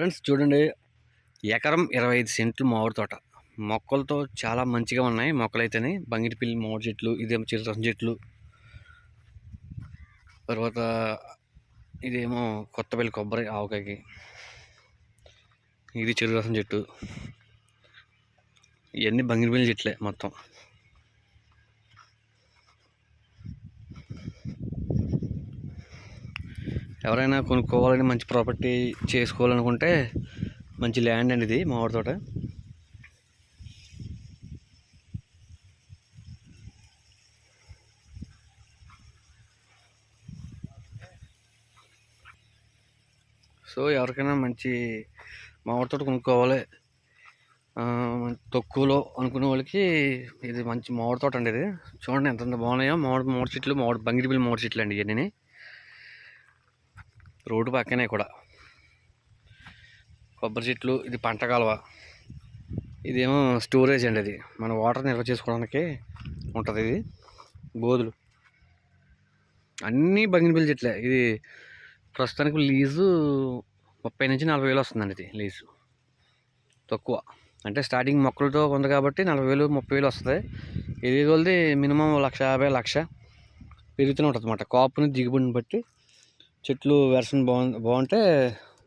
Friends చూడండి ఎకరం ఇరవై ఐదు సెంట్లు మామిడి తోట. మొక్కలతో చాలా మంచిగా ఉన్నాయి మొక్కలు అయితేనే బంగిటిపిల్లి మామిడి చెట్లు ఇదేమో చిరసం చెట్లు. తర్వాత ఇదేమో కొత్తపల్లి కొబ్బరి ఆవకాయకి. ఇది చెరుకు రసం చెట్టు. ఇవన్నీ బంగిరిపల్లి చెట్లే మొత్తం. ఎవరైనా కొనుక్కోవాలని మంచి ప్రాపర్టీ చేసుకోవాలనుకుంటే మంచి ల్యాండ్ అండి ఇది మామిడి తోట. సో ఎవరికైనా మంచి మామిడి తోట కొనుక్కోవాలి. తక్కువలో అనుకునే వాళ్ళకి ఇది మంచి మామిడి తోట అండి ఇది. చూడండి ఎంత బాగున్నాయో. మామిడి మామిడి చెట్లు మామిడి బంగిడిపిల్లి మామిడి చెట్లు అండి ఇవన్నీ రోడ్డు పక్కనే కూడా. కొబ్బరి చెట్లు ఇది పంట కాలువ. ఇదేమో స్టోరేజ్ అండి అది. మన వాటర్ నిల్వ చేసుకోవడానికి ఉంటుంది ఇది. గోధులు. అన్నీ బంగినపల్లి చెట్లే. ఇది ప్రస్తుతానికి లీజు ముప్పై నుంచి నలభై వేలు వస్తుందండి ఇది లీజు. తక్కువ. అంటే స్టార్టింగ్ మొక్కలతో ఉంది కాబట్టి నలభై వేలు ముప్పై వేలు వస్తుంది. ఇది కొలిది మినిమం లక్ష యాభై లక్ష పెరుగుతూనే ఉంటుంది అన్నమాట కాపుని దిగుబడిని బట్టి చెట్లు వెర్షన్ బాగు బాగుంటే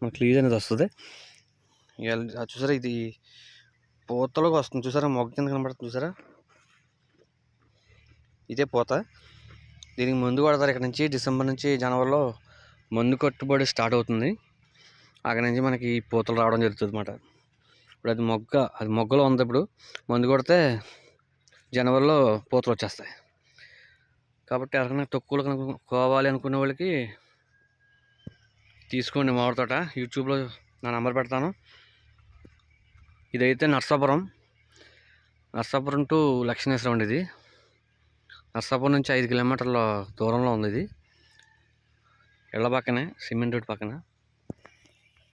మనకి లీజ్ అనేది వస్తుంది. ఇక అది చూసారా ఇది పూతలోకి వస్తుంది. చూసారా మొగ్గ కింద కనబడుతుంది చూసారా? ఇదే పూత. దీనికి మందు కొడతారు ఇక్కడ నుంచి డిసెంబర్ నుంచి జనవరిలో మందు కట్టుబడి స్టార్ట్ అవుతుంది. అక్కడ నుంచి మనకి పూతలు రావడం జరుగుతుంది అన్నమాట ఇప్పుడు అది మొగ్గ అది మొగ్గలో ఉంది ఇప్పుడు. మందు కొడితే జనవరిలో పూతలు వచ్చేస్తాయి. కాబట్టి ఎవరికైనా తక్కువలో కనుక్కోవాలి అనుకునే వాళ్ళకి తీసుకోండి మామిడి తోట. యూట్యూబ్లో నా నెంబర్ పెడతాను. ఇదైతే నర్సాపురం. నర్సాపురం టు లక్ష్మీశ్వరం అండి ఇది. నర్సాపురం నుంచి ఐదు కిలోమీటర్ల దూరంలో ఉంది ఇది. ఇళ్ళ పక్కనే సిమెంట్ రోడ్ పక్కన.